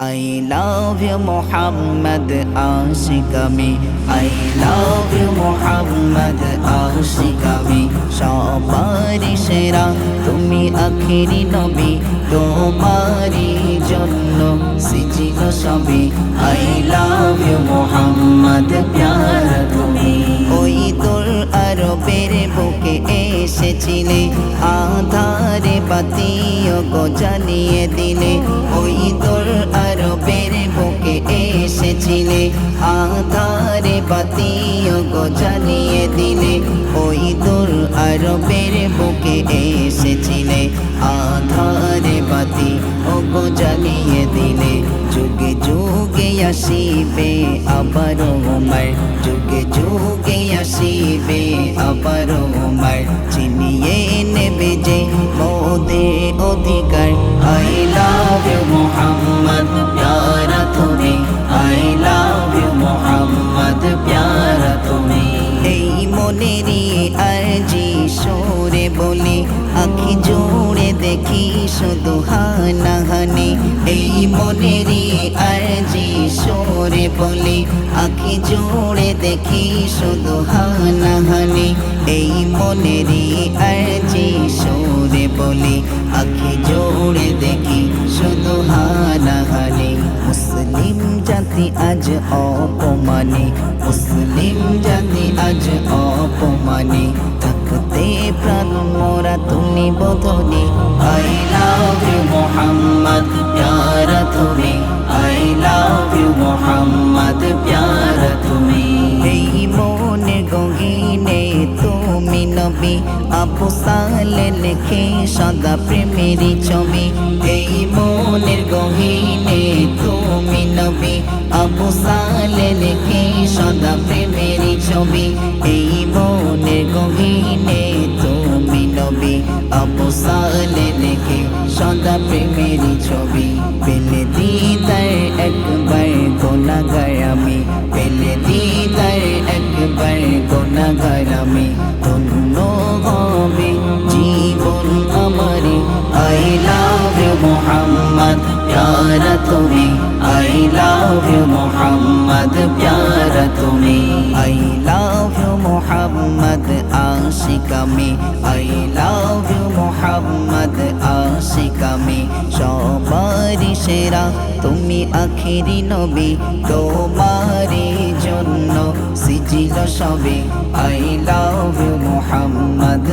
I love you, Muhammad Ashiq I love you, Muhammad Ashiq আমি সেরা তুমি আখিরি নবী তোমারই জন্য সিজিল সবই I love you, Muhammad প্যারা তুমি ওই তোর আরবের বুকে এসেছিলে আধারে বাতিও গো জ্বালিয়ে দিলে আধারে বাতিও গো জ্বালিয়ে দিলে, ওই তোর আরবের বুকে এসেছিলে। আধারে বাতি ও গো জ্বালিয়ে দিলে, যুগে যুগে আসিবে আবার উমার। যুগে যুগে আসিবে আবার উমার। চিনিয়ে নেবে যে মোদের অধিকার। আই লাভ মোহাম্মদ প্যারা তুমি আই লাভ মোহাম্মদ আখি জোড়ে দেখি শুধু হানাহানি। এই মনেরই আরজি, সরে বলি, আখি জোড়ে দেখি শুধু হানাহানি। এই মনেরই আরজি, সরে বলি, আখি জোড়ে দেখি শুধু হানাহানি। মুসলিম জাতি আজ অপমানে, মুসলিম জাতি আজ অপমানে। থাকতে প্রাণ তুমি বোধনে আই লাভ ইউ মোহাম্মদ, প্যারা তুমি। আই লাভ ইউ মোহাম্মদ, প্যারা তুমি। এই মনে গহিনে তুমি নবী আপু সালে লেখে সদা প্রেমেরই ছবি। এই মনের গহিনে তুমি নবী, আবু সালে লেখে সদা প্রেমেরই ছবি। এই মনের গহিনে সদা প্রেমেরই ছবি। পেলে দিদার একবার গোনাগার আমি। পেলে দিদার একবার গোনাগার আমি। ধন্য হবে জীবন আমারে। আই লাভ মোহাম্মদ, প্যারা তুমি। আই লাভ মোহাম্মদ, প্যারা তুমি। আই লাভ মোহাম্মদ, আশিক আমি। আই লাভ মোহাম্মদ আশিক আমি সবারই সেরা। তুমি আখেরি নবী তোমারই জন্য সিজিল সবে। I love Mohammad.